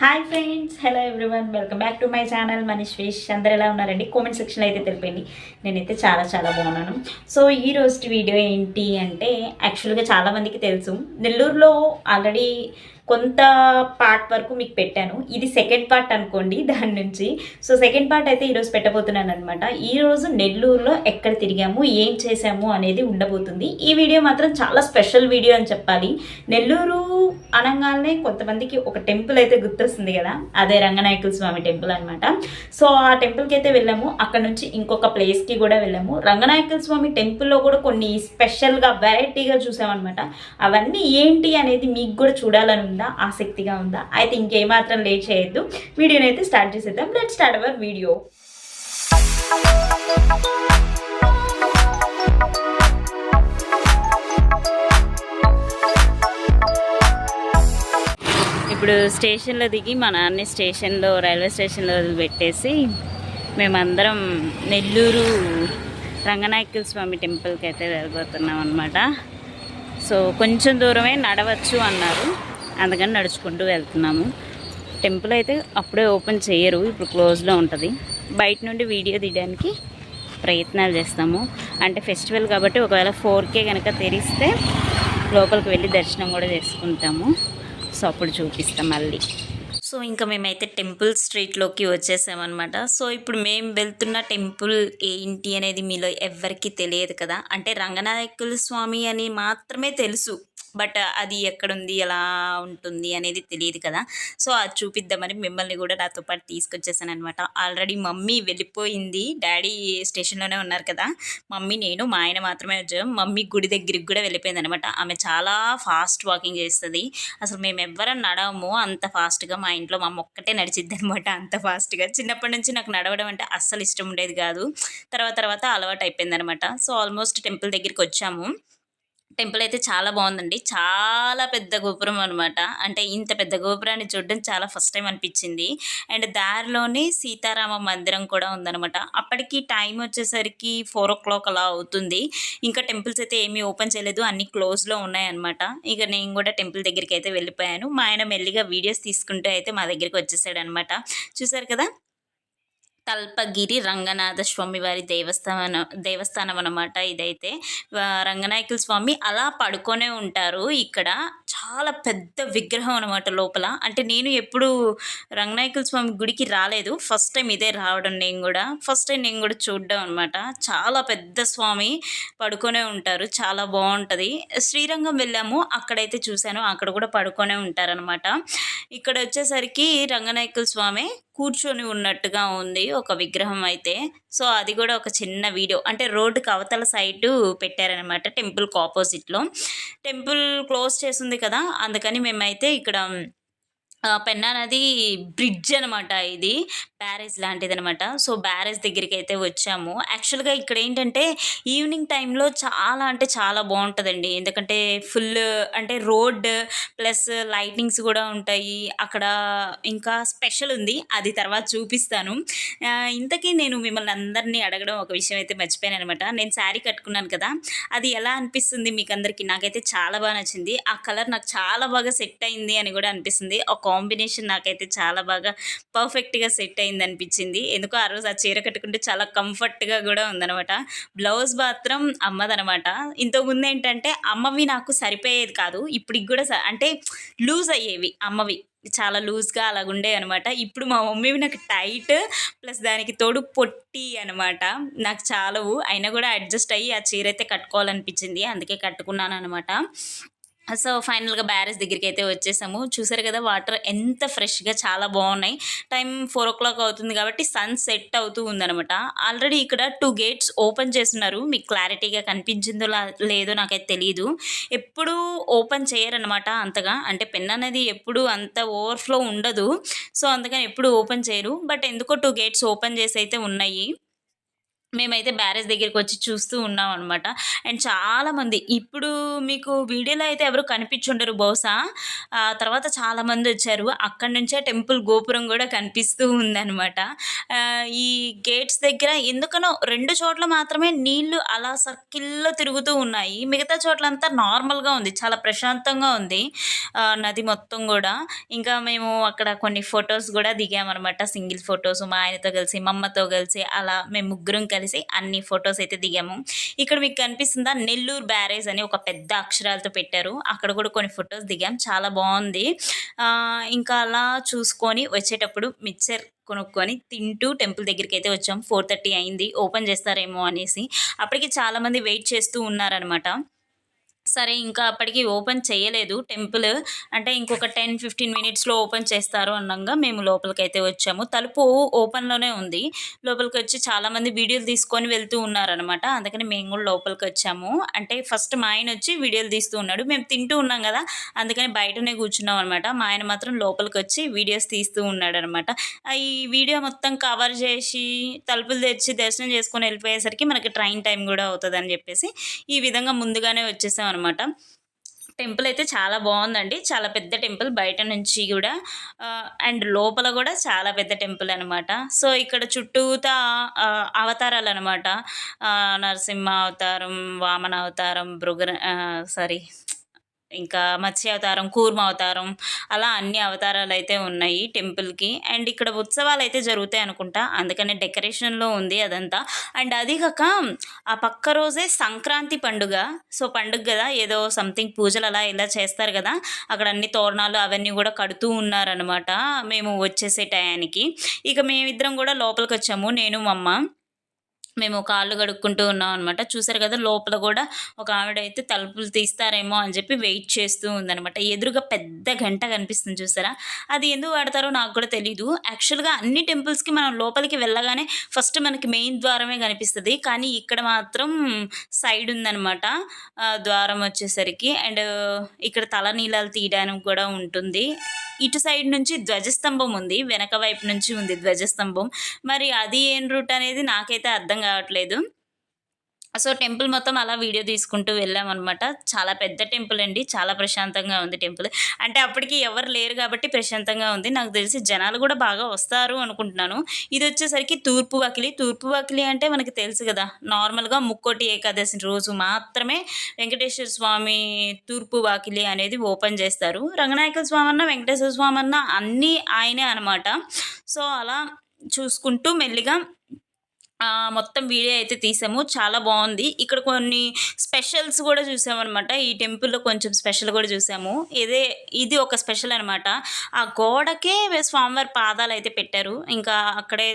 Hi friends hello everyone welcome back to my channel Manish fish అందరు ఎలా ఉన్నారండి? Comment సెక్షన్లో అయితే తెలిపండి నేనైతే చాలా చాలా బాగున్నాను. సో ఈ రోజు వీడియో ఏంటి అంటే యాక్చువల్గా చాలామందికి తెలుసు. నెల్లూరులో ఆల్రెడీ కొంత పార్ట్ వరకు మీకు పెట్టాను. ఇది సెకండ్ పార్ట్ అనుకోండి దాని నుంచి. సో సెకండ్ పార్ట్ అయితే ఈరోజు పెట్టబోతున్నాను అనమాట ఈరోజు నెల్లూరులో ఎక్కడ తిరిగాము ఏం చేసాము అనేది ఉండబోతుంది. ఈ వీడియో మాత్రం చాలా స్పెషల్ వీడియో అని చెప్పాలి. నెల్లూరు అనగానే కొంతమందికి ఒక టెంపుల్ అయితే గుర్తొస్తుంది కదా. అదే రంగనాయకుల స్వామి టెంపుల్ అనమాట సో ఆ టెంపుల్కి అయితే వెళ్ళాము. అక్కడ నుంచి ఇంకొక ప్లేస్కి కూడా వెళ్ళాము. రంగనాయకుల స్వామి టెంపుల్లో కూడా కొన్ని స్పెషల్గా వెరైటీగా చూసామన్నమాట. అవన్నీ ఏంటి అనేది మీకు కూడా చూడాలని ఉందా? ఆసక్తిగా ఉందా? అయితే ఇంకేమాత్రం లేట్ చేయొద్దు. వీడియోని అయితే స్టార్ట్ చేసేద్దాం. లెట్ స్టార్ట్ అవర్ వీడియో ఇప్పుడు స్టేషన్లో దిగి మా నాన్న స్టేషన్లో రైల్వే స్టేషన్లో వదిలిపెట్టేసి మేమందరం నెల్లూరు రంగనాయకుల స్వామి టెంపుల్కి అయితే వెళ్ళిపోతున్నాం అనమాట సో కొంచెం దూరమే నడవచ్చు అన్నారు. అందుకని నడుచుకుంటూ వెళ్తున్నాము. టెంపుల్ అయితే అప్పుడే ఓపెన్ చేయరు ఇప్పుడు క్లోజ్లో ఉంటుంది. బయట నుండి వీడియో తీయడానికి ప్రయత్నాలు చేస్తాము. అంటే ఫెస్టివల్ కాబట్టి ఒకవేళ ఫోర్కే కనుక తెరిస్తే లోపలికి వెళ్ళి దర్శనం కూడా చేసుకుంటాము. సో అప్పుడు చూపిస్తాం మళ్ళీ. సో ఇంకా మేమైతే టెంపుల్ స్ట్రీట్లోకి వచ్చేసామన్నమాట. సో ఇప్పుడు మేము వెళ్తున్న టెంపుల్ ఏంటి అనేది మీలో ఎవ్వరికీ తెలియదు కదా. అంటే రంగనాయకుల స్వామి అని మాత్రమే తెలుసు. బట్ అది ఎక్కడుంది ఎలా ఉంటుంది అనేది తెలియదు కదా. సో అది చూపిద్దామని మిమ్మల్ని కూడా నాతో పాటు తీసుకొచ్చేసాను అనమాట ఆల్రెడీ మమ్మీ వెళ్ళిపోయింది. డాడీ స్టేషన్లోనే ఉన్నారు కదా. మమ్మీ నేను మా ఆయన మాత్రమే వచ్చాము మమ్మీ గుడి దగ్గరికి కూడా వెళ్ళిపోయింది అనమాట ఆమె చాలా ఫాస్ట్ వాకింగ్ చేస్తుంది. అసలు మేము ఎవ్వరం నడవము అంత ఫాస్ట్గా. మా ఇంట్లో మా అమ్మ ఒక్కటే నడిచిద్ది అనమాట అంత ఫాస్ట్గా. చిన్నప్పటి నుంచి నాకు నడవడం అంటే అస్సలు ఇష్టం ఉండేది కాదు. తర్వాత తర్వాత అలవాటు అయిపోయింది అనమాట సో ఆల్మోస్ట్ టెంపుల్ దగ్గరికి వచ్చాము టెంపుల్ అయితే చాలా బాగుందండి. చాలా పెద్ద గోపురం అనమాట అంటే ఇంత పెద్ద గోపురాన్ని చూడడం చాలా ఫస్ట్ టైం అనిపించింది. అండ్ దారిలోనే సీతారామ మందిరం కూడా ఉందనమాట అప్పటికి టైం వచ్చేసరికి ఫోర్ ఓ క్లాక్ అలా అవుతుంది. ఇంకా టెంపుల్స్ అయితే ఏమీ ఓపెన్ చేయలేదు. అన్ని క్లోజ్లో ఉన్నాయన్నమాట. ఇక నేను కూడా టెంపుల్ దగ్గరికి అయితే వెళ్ళిపోయాను. మా ఆయన మెల్లిగా వీడియోస్ తీసుకుంటూ అయితే మా దగ్గరికి వచ్చేసాడు అనమాట చూసారు కదా? తల్పగిరి రంగనాథ స్వామి వారి దేవస్థానం దేవస్థానం అనమాట ఇదైతే. రంగనాయకుల స్వామి అలా పడుకొనే ఉంటారు ఇక్కడ. చాలా పెద్ద విగ్రహం అనమాట లోపల. అంటే నేను ఎప్పుడు రంగనాయకుల స్వామి గుడికి రాలేదు. ఫస్ట్ టైం ఇదే రావడం నేను కూడా. ఫస్ట్ టైం నేను కూడా చూడడం అనమాట చాలా పెద్ద స్వామి పడుకొనే ఉంటారు. చాలా బాగుంటుంది. శ్రీరంగం వెళ్ళాము. అక్కడైతే చూశాను. అక్కడ కూడా పడుకొనే ఉంటారనమాట ఇక్కడ వచ్చేసరికి రంగనాయకుల స్వామి కూర్చొని ఉన్నట్టుగా ఉంది ఒక విగ్రహం అయితే. సో అది కూడా ఒక చిన్న వీడియో. అంటే రోడ్డుకి అవతల సైడ్ పెట్టారనమాట టెంపుల్కి ఆపోజిట్లో. టెంపుల్ క్లోజ్ చేసింది కదా అందుకని మేమైతే ఇక్కడ పెన్నా నది బ్రిడ్జ్ అనమాట ఇది. బ్యారేజ్ లాంటిది అనమాట సో బ్యారేజ్ దగ్గరికి అయితే వచ్చాము. యాక్చువల్గా ఇక్కడ ఏంటంటే ఈవినింగ్ టైంలో చాలా అంటే చాలా బాగుంటుందండి. ఎందుకంటే ఫుల్ అంటే రోడ్ ప్లస్ లైటింగ్స్ కూడా ఉంటాయి. అక్కడ ఇంకా స్పెషల్ ఉంది. అది తర్వాత చూపిస్తాను. ఇంతకీ నేను మిమ్మల్ని అందరినీ అడగడం ఒక విషయం అయితే మర్చిపోయాను అనమాట. నేను శారీ కట్టుకున్నాను కదా. అది ఎలా అనిపిస్తుంది మీకు అందరికీ నాకైతే చాలా బాగా నచ్చింది. ఆ కలర్ నాకు చాలా బాగా సెట్ అయింది అని కూడా అనిపిస్తుంది. ఒక కాంబినేషన్ నాకైతే చాలా బాగా పర్ఫెక్ట్గా సెట్ అయింది అనిపించింది ఎందుకో ఆ రోజు ఆ చీర కట్టుకుంటే చాలా కంఫర్ట్గా కూడా ఉందనమాట బ్లౌజ్ మాత్రం అమ్మదనమాట ఇంతకుముందు ఏంటంటే అమ్మవి నాకు సరిపోయేది కాదు. ఇప్పటికి కూడా అంటే లూజ్ అయ్యేవి అమ్మవి. చాలా లూజ్గా అలాగుండే అనమాట ఇప్పుడు మా మమ్మీవి నాకు టైట్ ప్లస్ దానికి తోడు పొట్టి అనమాట నాకు చాలవు. అయినా కూడా అడ్జస్ట్ అయ్యి ఆ చీర అయితే కట్టుకోవాలనిపించింది అందుకే కట్టుకున్నాను అనమాట సో ఫైనల్గా బ్యారేజ్ దగ్గరికి అయితే వచ్చేసాము. చూసారు కదా వాటర్ ఎంత ఫ్రెష్గా చాలా బాగున్నాయి. టైం ఫోర్ ఓ క్లాక్ అవుతుంది కాబట్టి సన్ సెట్ అవుతూ ఉందనమాట ఆల్రెడీ ఇక్కడ టూ గేట్స్ ఓపెన్ చేస్తున్నారు. మీకు క్లారిటీగా కనిపించిందో లేదో నాకైతే తెలియదు ఎప్పుడూ ఓపెన్ చేయరనమాట అంతగా. అంటే పెన్ అనేది ఎప్పుడు అంత ఓవర్ఫ్లో ఉండదు. సో అందుకని ఎప్పుడు ఓపెన్ చేయరు. బట్ ఎందుకో టూ గేట్స్ ఓపెన్ చేసి అయితే ఉన్నాయి. మేమైతే బ్యారేజ్ దగ్గరికి వచ్చి చూస్తూ ఉన్నాం అనమాట అండ్ చాలామంది ఇప్పుడు మీకు వీడియోలో అయితే ఎవరు కనిపించుండరు బహుశా. ఆ తర్వాత చాలామంది వచ్చారు. అక్కడి నుంచే టెంపుల్ గోపురం కూడా కనిపిస్తూ ఉందనమాట ఈ గేట్స్ దగ్గర ఎందుకనో రెండు చోట్ల మాత్రమే నీళ్ళు అలా సర్కిల్లో తిరుగుతూ ఉన్నాయి. మిగతా చోట్లంతా నార్మల్గా ఉంది చాలా ప్రశాంతంగా ఉంది నది మొత్తం కూడా. ఇంకా మేము అక్కడ కొన్ని ఫొటోస్ కూడా దిగామన్నమాట సింగిల్ ఫొటోస్ మా ఆయనతో కలిసి మా అమ్మతో కలిసి అలా మేము ముగ్గురం కలిసి అన్ని ఫొటోస్ అయితే దిగాము. ఇక్కడ మీకు కనిపిస్తుందా నెల్లూరు బ్యారేజ్ అని ఒక పెద్ద అక్షరాలతో పెట్టారు. అక్కడ కూడా కొన్ని ఫొటోస్ దిగాం. చాలా బాగుంది. ఇంకా అలా చూసుకొని వచ్చేటప్పుడు మిక్చర్ కొనుక్కొని తింటూ టెంపుల్ దగ్గరికి అయితే వచ్చాం. ఫోర్ థర్టీ అయింది. ఓపెన్ చేస్తారేమో అనేసి. అప్పటికి చాలామంది వెయిట్ చేస్తూ ఉన్నారనమాట సరే ఇంకా అప్పటికి ఓపెన్ చేయలేదు టెంపుల్. అంటే ఇంకొక టెన్ ఫిఫ్టీన్ మినిట్స్లో ఓపెన్ చేస్తారు అన్నంగా మేము లోపలికి అయితే వచ్చాము. తలుపు ఓపెన్లోనే ఉంది. లోపలికి వచ్చి చాలామంది వీడియోలు తీసుకొని వెళ్తూ ఉన్నారనమాట అందుకని మేము కూడా లోపలికి వచ్చాము అంటే ఫస్ట్ మా ఆయన వచ్చి వీడియోలు తీస్తూ ఉన్నాడు. మేము తింటూ ఉన్నాం కదా అందుకని బయటనే కూర్చున్నాం అనమాట మా ఆయన మాత్రం లోపలికి వచ్చి వీడియోస్ తీస్తూ ఉన్నాడు అనమాట ఈ వీడియో మొత్తం కవర్ చేసి తలుపులు తెచ్చి దర్శనం చేసుకొని వెళ్ళిపోయేసరికి మనకి ట్రైన్ టైం కూడా అవుతుంది అని చెప్పేసి ఈ విధంగా ముందుగానే వచ్చేసాం అనమాట టెంపుల్ అయితే చాలా బాగుందండి. చాలా పెద్ద టెంపుల్ బయట నుంచి కూడా అండ్ లోపల కూడా చాలా పెద్ద టెంపుల్ అనమాట సో ఇక్కడ చుట్టూతా అవతారాలు అనమాట నరసింహ అవతారం వామన అవతారం భృగ సారీ ఇంకా మత్స్య అవతారం కూర్మ అవతారం అలా అన్ని అవతారాలు అయితే ఉన్నాయి టెంపుల్కి. అండ్ ఇక్కడ ఉత్సవాలు అయితే జరుగుతాయి అనుకుంటా. అందుకనే డెకరేషన్లో ఉంది అదంతా. అండ్ అది కాక ఆ పక్క రోజే సంక్రాంతి పండుగ. సో పండుగ కదా ఏదో సంథింగ్ పూజలు అలా ఇలా చేస్తారు కదా. అక్కడ అన్ని తోరణాలు అవన్నీ కూడా కడుతూ ఉన్నారనమాట మేము వచ్చేసే టయానికి. ఇక మేమిద్దరం కూడా లోపలికి వచ్చాము నేను మా అమ్మ. మేము కాళ్ళు కడుక్కుంటూ ఉన్నాం అనమాట చూసారు కదా లోపల కూడా ఒక ఆవిడ అయితే తలుపులు తీస్తారేమో అని చెప్పి వెయిట్ చేస్తూ ఉందనమాట ఎదురుగా పెద్ద గంట కనిపిస్తుంది చూసారా? అది ఎందుకు వాడతారో నాకు కూడా తెలీదు. యాక్చువల్గా అన్ని టెంపుల్స్కి మనం లోపలికి వెళ్ళగానే ఫస్ట్ మనకి మెయిన్ ద్వారమే కనిపిస్తుంది. కానీ ఇక్కడ మాత్రం సైడ్ ఉందనమాట ద్వారం వచ్చేసరికి. అండ్ ఇక్కడ తలనీలాలు తీయడానికి కూడా ఉంటుంది. ఇటు సైడ్ నుంచి ధ్వజస్తంభం ఉంది వెనక వైపు నుంచి ఉంది ధ్వజస్తంభం. మరి అది ఏం రూట్ అనేది నాకైతే అర్థం కావట్లేదు. సో టెంపుల్ మొత్తం అలా వీడియో తీసుకుంటూ వెళ్ళామన్నమాట. చాలా పెద్ద టెంపుల్ అండి. చాలా ప్రశాంతంగా ఉంది టెంపుల్. అంటే అప్పటికి ఎవరు లేరు కాబట్టి ప్రశాంతంగా ఉంది. నాకు తెలిసి జనాలు కూడా బాగా వస్తారు అనుకుంటున్నాను. ఇది వచ్చేసరికి తూర్పు వాకిలి. తూర్పు వాకిలి అంటే మనకి తెలుసు కదా. నార్మల్గా ముక్కోటి ఏకాదశి రోజు మాత్రమే వెంకటేశ్వర స్వామి తూర్పు వాకిలి అనేది ఓపెన్ చేస్తారు. రంగనాయక స్వామి అన్న వెంకటేశ్వర స్వామి అన్న అన్నీ ఆయనే అనమాట సో అలా చూసుకుంటూ మెల్లిగా మొత్తం వీడియో అయితే తీసాము. చాలా బాగుంది. ఇక్కడ కొన్ని స్పెషల్స్ కూడా చూసామన్నమాట. ఈ టెంపుల్లో కొంచెం స్పెషల్ కూడా చూసాము. ఇదే ఇది ఒక స్పెషల్ అనమాట ఆ గోడకే స్వామివారి పాదాలు అయితే పెట్టారు. ఇంకా అక్కడే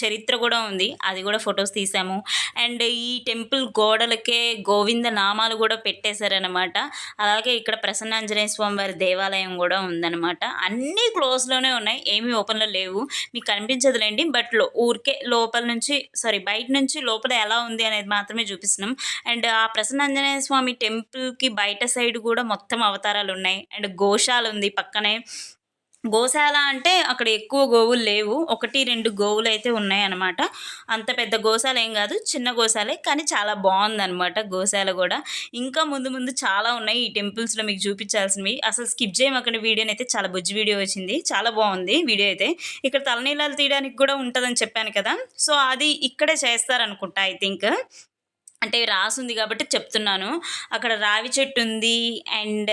చరిత్ర కూడా ఉంది. అది కూడా ఫొటోస్ తీసాము. అండ్ ఈ టెంపుల్ గోడలకే గోవింద నామాలు కూడా పెట్టేశారనమాట అలాగే ఇక్కడ ప్రసన్నాంజనేయ స్వామి వారి దేవాలయం కూడా ఉందన్నమాట. అన్నీ క్లోజ్లోనే ఉన్నాయి. ఏమీ ఓపెన్లో లేవు. మీకు కనిపించదులేండి. బట్లో ఊరికే లోపల నుంచి సారీ బయట నుంచి లోపల ఎలా ఉంది అనేది మాత్రమే చూపిస్తున్నాం. అండ్ ఆ ప్రసన్నాంజనేయ స్వామి టెంపుల్కి బయట సైడ్ కూడా మొత్తం అవతారాలు ఉన్నాయి. అండ్ గోశాల ఉంది పక్కనే. గోశాల అంటే అక్కడ ఎక్కువ గోవులు లేవు. ఒకటి రెండు గోవులు అయితే ఉన్నాయన్నమాట అంత పెద్ద గోశాల ఏం కాదు చిన్న గోశాలే కానీ చాలా బాగుందన్నమాట గోశాల కూడా. ఇంకా ముందు ముందు చాలా ఉన్నాయి ఈ టెంపుల్స్లో మీకు చూపించాల్సినవి. అసలు స్కిప్ చేయమక్కడ వీడియోని అయితే చాలా బుజ్జి వీడియో వచ్చింది. చాలా బాగుంది వీడియో అయితే. ఇక్కడ తలనీలాలు తీయడానికి కూడా ఉంటుందని చెప్పాను కదా. సో అది ఇక్కడే చేస్తారనుకుంటా ఐ థింక్. అంటే రాసుంది కాబట్టి చెప్తున్నాను. అక్కడ రావి చెట్టు ఉంది అండ్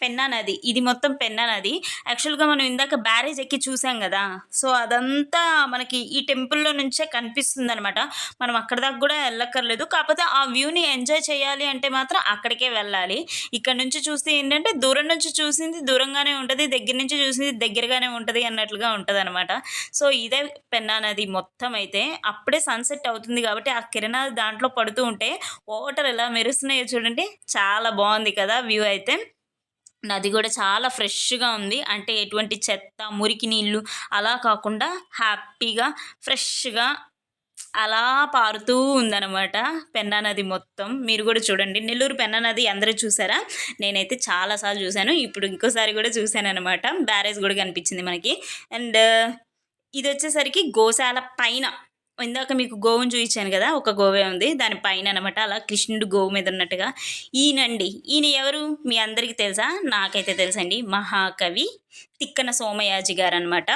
పెన్నా నది ఇది మొత్తం పెన్నా నది యాక్చువల్గా మనం ఇందాక బ్యారేజ్ ఎక్కి చూసాం కదా సో అదంతా మనకి ఈ టెంపుల్లో నుంచే కనిపిస్తుంది అనమాట మనం అక్కడ దాకా కూడా వెళ్ళక్కర్లేదు. కాకపోతే ఆ వ్యూని ఎంజాయ్ చేయాలి అంటే మాత్రం అక్కడికే వెళ్ళాలి. ఇక్కడ నుంచి చూస్తే ఏంటంటే దూరం నుంచి చూసింది దూరంగానే ఉంటుంది దగ్గర నుంచి చూసింది దగ్గరగానే ఉంటుంది అన్నట్లుగా ఉంటుంది అనమాట సో ఇదే పెన్నా నది మొత్తం అయితే. అప్పుడే సన్సెట్ అవుతుంది కాబట్టి ఆ కిరణాలు దాంట్లో పడుతూ ఉంటే వాటర్ ఎలా మెరుస్తున్నాయో చూడండి. చాలా బాగుంది కదా వ్యూ అయితే. నది కూడా చాలా ఫ్రెష్గా ఉంది. అంటే ఎటువంటి చెత్త మురికి నీళ్ళు అలా కాకుండా హ్యాపీగా ఫ్రెష్గా అలా పారుతూ ఉందన్నమాట పెన్నా నది మొత్తం. మీరు కూడా చూడండి. నెల్లూరు పెన్నా నది అందరూ చూసారా? నేనైతే చాలాసార్లు చూశాను. ఇప్పుడు ఇంకోసారి కూడా చూశాను అనమాట బ్యారేజ్ కూడా కనిపించింది మనకి. అండ్ ఇది వచ్చేసరికి గోశాల పైన. ఇందాక మీకు గోవును చూపించాను కదా ఒక గోవే ఉంది. దాని పైన అనమాట అలా కృష్ణుడు గోవు మీద ఉన్నట్టుగా ఈయనండి ఈయన ఎవరు? మీ అందరికీ తెలుసా? నాకైతే తెలుసండి. మహాకవి తిక్కన సోమయాజి గారు అనమాట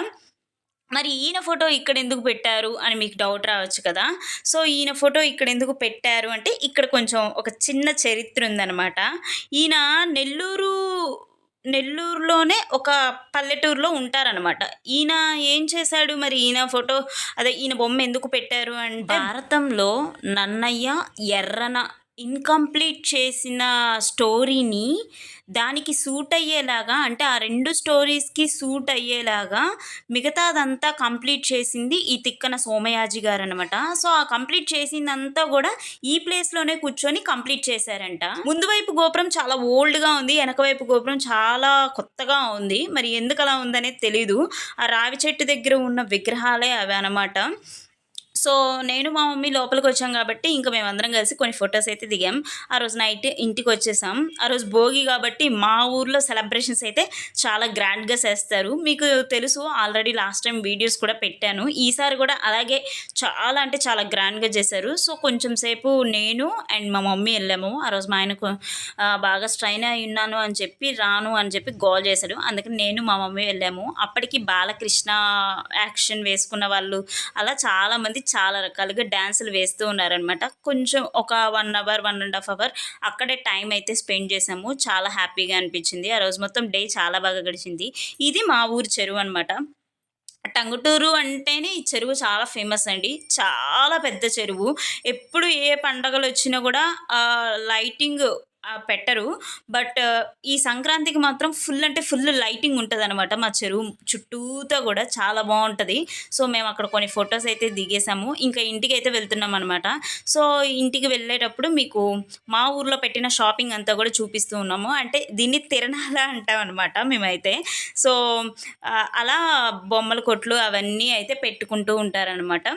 మరి ఈయన ఫోటో ఇక్కడ ఎందుకు పెట్టారు అని మీకు డౌట్ రావచ్చు కదా. సో ఈయన ఫోటో ఇక్కడ ఎందుకు పెట్టారు అంటే ఇక్కడ కొంచెం ఒక చిన్న చరిత్ర ఉందన్నమాట. ఈయన నెల్లూరు నెల్లూరులోనే ఒక పల్లెటూరులో ఉంటారనమాట ఈయన ఏం చేశాడు మరి? ఈయన ఫోటో అదే ఈయన బొమ్మ ఎందుకు పెట్టారు అంటే భారతంలో నన్నయ్య ఎర్రన ఇన్కంప్లీట్ చేసిన స్టోరీని దానికి సూట్ అయ్యేలాగా అంటే ఆ రెండు స్టోరీస్కి సూట్ అయ్యేలాగా మిగతాదంతా కంప్లీట్ చేసింది ఈ తిక్కన సోమయాజి గారు అనమాట సో ఆ కంప్లీట్ చేసిందంతా కూడా ఈ ప్లేస్లోనే కూర్చొని కంప్లీట్ చేశారంట. ముందు వైపు గోపురం చాలా ఓల్డ్గా ఉంది వెనక వైపు గోపురం చాలా కొత్తగా ఉంది. మరి ఎందుకు అలా ఉందనేది తెలీదు. ఆ రావి చెట్టు దగ్గర ఉన్న విగ్రహాలే అవి అనమాట సో నేను మా మమ్మీ లోపలికి వచ్చాం కాబట్టి ఇంకా మేమందరం కలిసి కొన్ని ఫొటోస్ అయితే దిగాం. ఆ రోజు నైట్ ఇంటికి వచ్చేసాం. ఆ రోజు భోగి కాబట్టి మా ఊర్లో సెలబ్రేషన్స్ అయితే చాలా గ్రాండ్గా చేస్తారు. మీకు తెలుసు ఆల్రెడీ లాస్ట్ టైం వీడియోస్ కూడా పెట్టాను. ఈసారి కూడా అలాగే చాలా అంటే చాలా గ్రాండ్గా చేశారు. సో కొంచెం సేపు నేను అండ్ మా మమ్మీ వెళ్ళాము. ఆ రోజు మా ఆయనకు బాగా స్ట్రైన్ అయి ఉన్నాను అని చెప్పి రాను అని చెప్పి గోల్ చేశాడు. అందుకని నేను మా మమ్మీ వెళ్ళాము. అప్పటికి బాలకృష్ణ యాక్షన్ వేసుకున్న వాళ్ళు అలా చాలామంది చాలా రకాలుగా డ్యాన్సులు వేస్తూ ఉన్నారనమాట కొంచెం ఒక one hour one and half hour అక్కడే టైం అయితే స్పెండ్ చేసాము. చాలా హ్యాపీగా అనిపించింది. ఆ రోజు మొత్తం డే చాలా బాగా గడిచింది. ఇది మా ఊరి చెరువు అనమాట టంగుటూరు అంటేనే ఈ చెరువు చాలా ఫేమస్ అండి. చాలా పెద్ద చెరువు. ఎప్పుడు ఏ పండగలు వచ్చినా కూడా లైటింగ్ పెట్టరు. బట్ ఈ సంక్రాంతికి మాత్రం ఫుల్ అంటే ఫుల్ లైటింగ్ ఉంటుంది అనమాట మా చెరువు చుట్టూతో కూడా చాలా బాగుంటుంది. సో మేము అక్కడ కొన్ని ఫొటోస్ అయితే దిగేసాము. ఇంకా ఇంటికి అయితే వెళ్తున్నాం అనమాట సో ఇంటికి వెళ్ళేటప్పుడు మీకు మా ఊర్లో పెట్టిన షాపింగ్ అంతా కూడా చూపిస్తూ ఉన్నాము. అంటే దీన్ని తిరణాల అంటాం అనమాట మేమైతే. సో అలా బొమ్మల కొట్లు అవన్నీ అయితే పెట్టుకుంటూ ఉంటారనమాట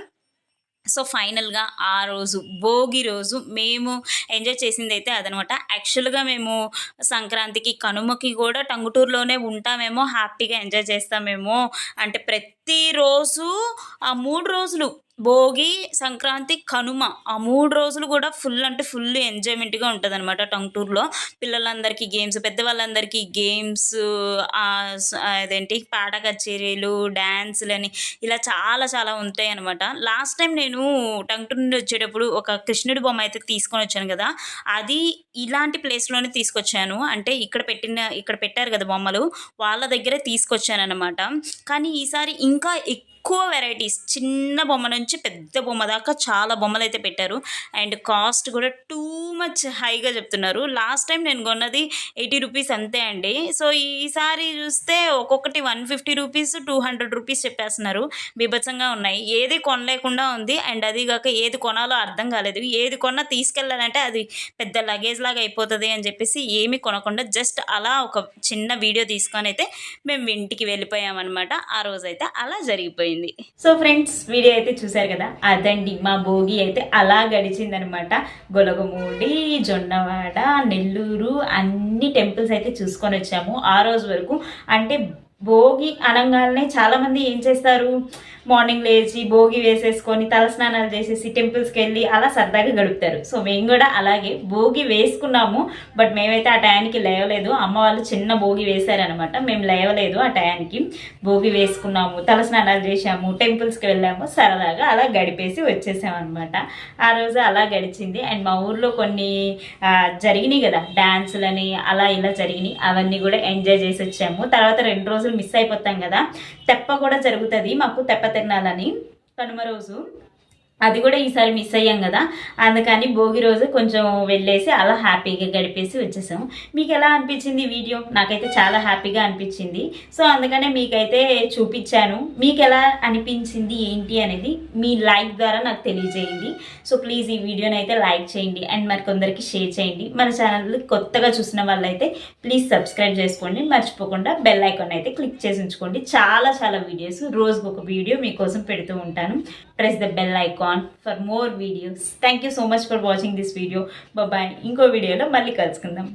సో ఫైనల్గా ఆ రోజు భోగి రోజు మేము ఎంజాయ్ చేసింది అయితే అదనమాట. యాక్చువల్గా మేము సంక్రాంతికి కనుమకి కూడా టంగుటూరులోనే ఉంటామేమో హ్యాపీగా ఎంజాయ్ చేస్తామేమో అంటే ప్రతి ప్రతిరోజు ఆ మూడు రోజులు భోగి సంక్రాంతి కనుమ ఆ మూడు రోజులు కూడా ఫుల్ అంటే ఫుల్ ఎంజాయ్మెంట్గా ఉంటుంది అనమాట టంగుటూరులో పిల్లలందరికీ గేమ్స్ పెద్దవాళ్ళందరికీ గేమ్స్ అదేంటి పాట కచేరీలు డ్యాన్సులని ఇలా చాలా చాలా ఉంటాయి అనమాట లాస్ట్ టైం నేను టంగుటూరు నుండి వచ్చేటప్పుడు ఒక కృష్ణుడి బొమ్మ అయితే తీసుకొని వచ్చాను కదా అది ఇలాంటి ప్లేస్లోనే తీసుకొచ్చాను. అంటే ఇక్కడ పెట్టిన ఇక్కడ పెట్టారు కదా బొమ్మలు వాళ్ళ దగ్గరే తీసుకొచ్చాను అనమాట కానీ ఈసారి ఇంకా ఎక్కువ వెరైటీస్ చిన్న బొమ్మ నుంచి పెద్ద బొమ్మ దాకా చాలా బొమ్మలు అయితే పెట్టారు. అండ్ కాస్ట్ కూడా టూ మచ్ హైగా చెప్తున్నారు. లాస్ట్ టైం నేను కొన్నది ఎయిటీ రూపీస్ అంతే అండి. సో ఈసారి చూస్తే ఒక్కొక్కటి one fifty rupees two hundred rupees చెప్పేస్తున్నారు. బీభత్సంగా ఉన్నాయి. ఏది కొనలేకుండా ఉంది. అండ్ అది కాక ఏది కొనాలో అర్థం కాలేదు. ఏది కొన్నా తీసుకెళ్ళాలంటే అది పెద్ద లగేజ్ లాగా అయిపోతుంది అని చెప్పేసి ఏమీ కొనకుండా జస్ట్ అలా ఒక చిన్న వీడియో తీసుకొని అయితే మేము ఇంటికి వెళ్ళిపోయామన్నమాట. ఆ రోజైతే అలా జరిగిపోయింది. సో ఫ్రెండ్స్ వీడియో అయితే చూసారు కదా? అదండి మా భోగి అయితే అలా గడిచిందనమాట. గొలగమూడి జొన్నవాడ నెల్లూరు అన్ని టెంపుల్స్ అయితే చూసుకొని వచ్చాము. ఆ రోజు వరకు అంటే భోగి అనగానే చాలామంది ఏం చేస్తారు? మార్నింగ్ లేచి భోగి వేసేసుకొని తలస్నానాలు చేసేసి టెంపుల్స్కి వెళ్ళి అలా సరదాగా గడుపుతారు. సో మేము కూడా అలాగే భోగి వేసుకున్నాము. బట్ మేమైతే ఆ టయానికి లేవలేదు. అమ్మ వాళ్ళు చిన్న భోగి వేశారనమాట మేము లేవలేదు ఆ టయానికి. భోగి వేసుకున్నాము తలస్నానాలు చేసాము టెంపుల్స్కి వెళ్ళాము. సరదాగా అలా గడిపేసి వచ్చేసామన్నమాట. ఆ రోజు అలా గడిచింది. అండ్ మా ఊర్లో కొన్ని జరిగినాయి కదా డ్యాన్సులని అలా ఇలా జరిగినాయి. అవన్నీ కూడా ఎంజాయ్ చేసి వచ్చాము. తర్వాత రెండు రోజులు మిస్ అయిపోతాం కదా. తెప్ప కూడా జరుగుతుంది మాకు తెప్ప తిరణాలని కనుమ రోజు అది కూడా ఈసారి మిస్ అయ్యాం కదా. అందుకని భోగి రోజు కొంచెం వెళ్ళేసి అలా హ్యాపీగా గడిపేసి వచ్చేసాము. మీకు ఎలా అనిపించింది వీడియో? నాకైతే చాలా హ్యాపీగా అనిపించింది. సో అందుకనే మీకైతే చూపించాను. మీకు ఎలా అనిపించింది ఏంటి అనేది మీ లైక్ ద్వారా నాకు తెలియజేయండి. సో ప్లీజ్ ఈ వీడియోని అయితే లైక్ చేయండి అండ్ మరి కొందరికి షేర్ చేయండి. మన ఛానల్ కొత్తగా చూసిన వాళ్ళైతే ప్లీజ్ సబ్స్క్రైబ్ చేసుకోండి. మర్చిపోకుండా బెల్ ఐకాన్ అయితే క్లిక్ చేసి ఉంచుకోండి. చాలా చాలా వీడియోస్. రోజుకొక ఒక వీడియో మీకోసం పెడుతూ ఉంటాను. Press the bell icon for more videos thank you so much for watching this video bye ఇంకో వీడియోలో మళ్ళీ కలుసుకుందాం.